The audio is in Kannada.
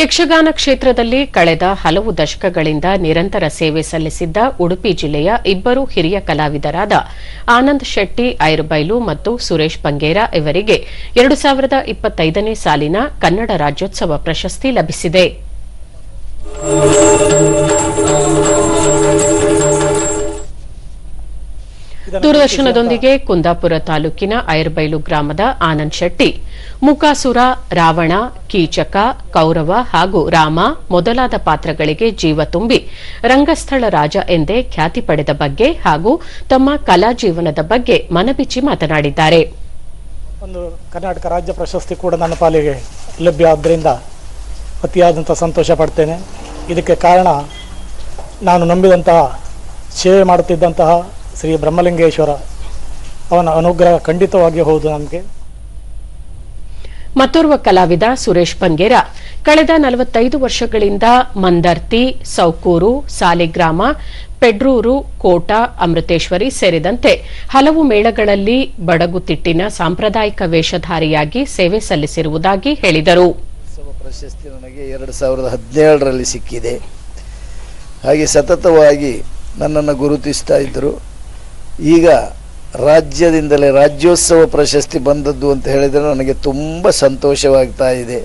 ಯಕ್ಷಗಾನ ಕ್ಷೇತ್ರದಲ್ಲಿ ಕಳೆದ ಹಲವು ದಶಕಗಳಿಂದ ನಿರಂತರ ಸೇವೆ ಸಲ್ಲಿಸಿದ್ದ ಉಡುಪಿ ಜಿಲ್ಲೆಯ ಇಬ್ಬರು ಹಿರಿಯ ಕಲಾವಿದರಾದ ಆನಂದ್ ಶೆಟ್ಟಿ, ಐರ್ಬೈಲು ಮತ್ತು ಸುರೇಶ್ ಪಂಗೇರ ಇವರಿಗೆ ಎರಡು ಸಾವಿರದ ಇಪ್ಪತ್ತೈದನೇ ಸಾಲಿನ ಕನ್ನಡ ರಾಜ್ಯೋತ್ಸವ ಪ್ರಶಸ್ತಿ ಲಭಿಸಿದೆ. ದೂರದರ್ಶನದೊಂದಿಗೆ ಕುಂದಾಪುರ ತಾಲೂಕಿನ ಐರ್ಬೈಲು ಗ್ರಾಮದ ಆನಂದ್ ಶೆಟ್ಟಿ ಮುಕಾಸುರ ರಾವಣ ಕೀಚಕ ಕೌರವ ಹಾಗೂ ರಾಮ ಮೊದಲಾದ ಪಾತ್ರಗಳಿಗೆ ಜೀವ ತುಂಬಿ ರಂಗಸ್ಥಳ ರಾಜ ಎಂದೇ ಖ್ಯಾತಿ ಪಡೆದ ಬಗ್ಗೆ ಹಾಗೂ ತಮ್ಮ ಕಲಾ ಜೀವನದ ಬಗ್ಗೆ ಮನಬಿಚ್ಚಿ ಮಾತನಾಡಿದ್ದಾರೆ. ಒಂದು ಕರ್ನಾಟಕ ರಾಜ್ಯ ಪ್ರಶಸ್ತಿ ಕೂಡ ನನ್ನ ಪಾಲಿಗೆ ಲಭ್ಯ ಆದ್ದರಿಂದ ಅತಿಯಾದಂಥ ಸಂತೋಷ ಪಡ್ತೇನೆ. ಇದಕ್ಕೆ ಕಾರಣ ನಾನು ನಂಬಿದಂತಹ ಸೇವೆ ಮಾಡುತ್ತಿದ್ದಂತಹ ಶ್ರೀ ಬ್ರಹ್ಮಲಿಂಗೇಶ್ವರ ಅವನ ಅನುಗ್ರಹ ಖಂಡಿತವಾಗಿ ಹೌದು ನಮಗೆ. ಮತ್ತೋರ್ವ ಕಲಾವಿದ ಸುರೇಶ್ ಬಂಗೇರ ಕಳೆದ ನಲವತ್ತೈದು ವರ್ಷಗಳಿಂದ ಮಂದರ್ತಿ ಸೌಕೂರು ಸಾಲಿಗ್ರಾಮ ಪೆಡ್ರೂರು ಕೋಟ ಅಮೃತೇಶ್ವರಿ ಸೇರಿದಂತೆ ಹಲವು ಮೇಳಗಳಲ್ಲಿ ಬಡಗುತಿಟ್ಟಿನ ಸಾಂಪ್ರದಾಯಿಕ ವೇಷಧಾರಿಯಾಗಿ ಸೇವೆ ಸಲ್ಲಿಸಿರುವುದಾಗಿ ಹೇಳಿದರು. ಉತ್ಸವ ಪ್ರಶಸ್ತಿ ನನಗೆ ಎರಡು ಸಾವಿರದ ಹದಿನೇಳರಲ್ಲಿ ಸಿಕ್ಕಿದೆ. ಹಾಗೆ ಸತತವಾಗಿ ನನ್ನನ್ನು ಗುರುತಿಸ್ತಾ ಇದ್ದರು. ಈಗ ರಾಜ್ಯದಿಂದಲೇ ರಾಜ್ಯೋತ್ಸವ ಪ್ರಶಸ್ತಿ ಬಂದದ್ದು ಅಂತ ಹೇಳಿದರೆ ನನಗೆ ತುಂಬ ಸಂತೋಷವಾಗ್ತಾ ಇದೆ.